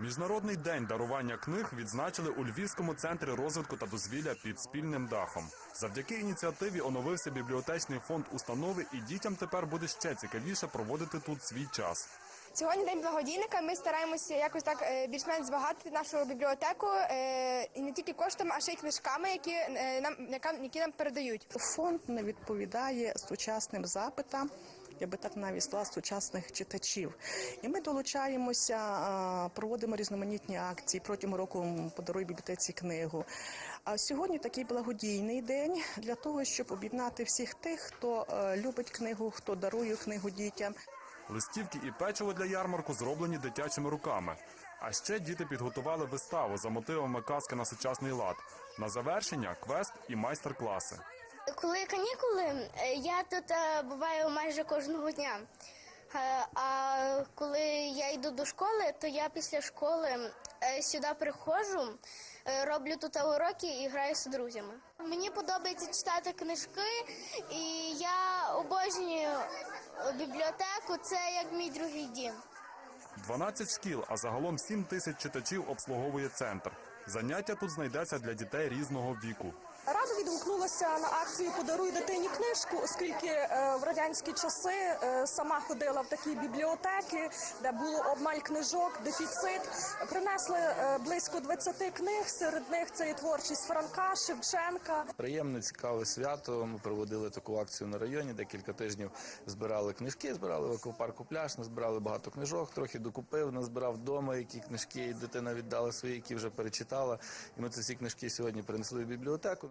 Міжнародний день дарування книг відзначили у Львівському центрі розвитку та дозвілля під спільним дахом. Завдяки ініціативі оновився бібліотечний фонд установи, і дітям тепер буде ще цікавіше проводити тут свій час. Сьогодні день благодійника. Ми стараємося якось так е, більш-менш збагатити нашу бібліотеку е, і не тільки коштами, а ще й книжками, які е, нам які нам передають. Фонд не відповідає сучасним запитам. Я би так навіть сказала, сучасних читачів. І ми долучаємося, проводимо різноманітні акції протягом року подаруй бібліотеці книгу. А сьогодні такий благодійний день для того, щоб об'єднати всіх тих, хто е, любить книгу, хто дарує книгу дітям. Листівки і печиво для ярмарку зроблені дитячими руками. А ще діти підготували виставу за мотивами казки на сучасний лад. На завершення квест і майстер-класи. Коли канікули, е, я тут е, буваю майже кожного дня. Е, А коли я йду до школи, то я після школи сюди приходжу, роблю тут уроки і граю з друзями. Мені подобається читати книжки, і я обожнюю бібліотеку. Це як мій другий дім. 12 шкіл, а загалом 7 тисяч читачів обслуговує центр. Заняття тут знайдеться для дітей різного віку. Радо відгукнулася на акцію Подаруй дитині книжку, оскільки е, в радянські часи е, сама ходила в такі бібліотеки, де було обмаль книжок, дефіцит. Принесли е, близько 20 книг. Серед них це і творчість Франка, Шевченка. Приємне, цікаве свято. Ми проводили таку акцію на районі. Декілька тижнів збирали книжки, збирали в аквапарку пляж, назбирали багато книжок, трохи докупив, назбирав вдома, які книжки дитина віддала свої, які вже перечитала. І ми ці всі книжки сьогодні принесли в бібліотеку.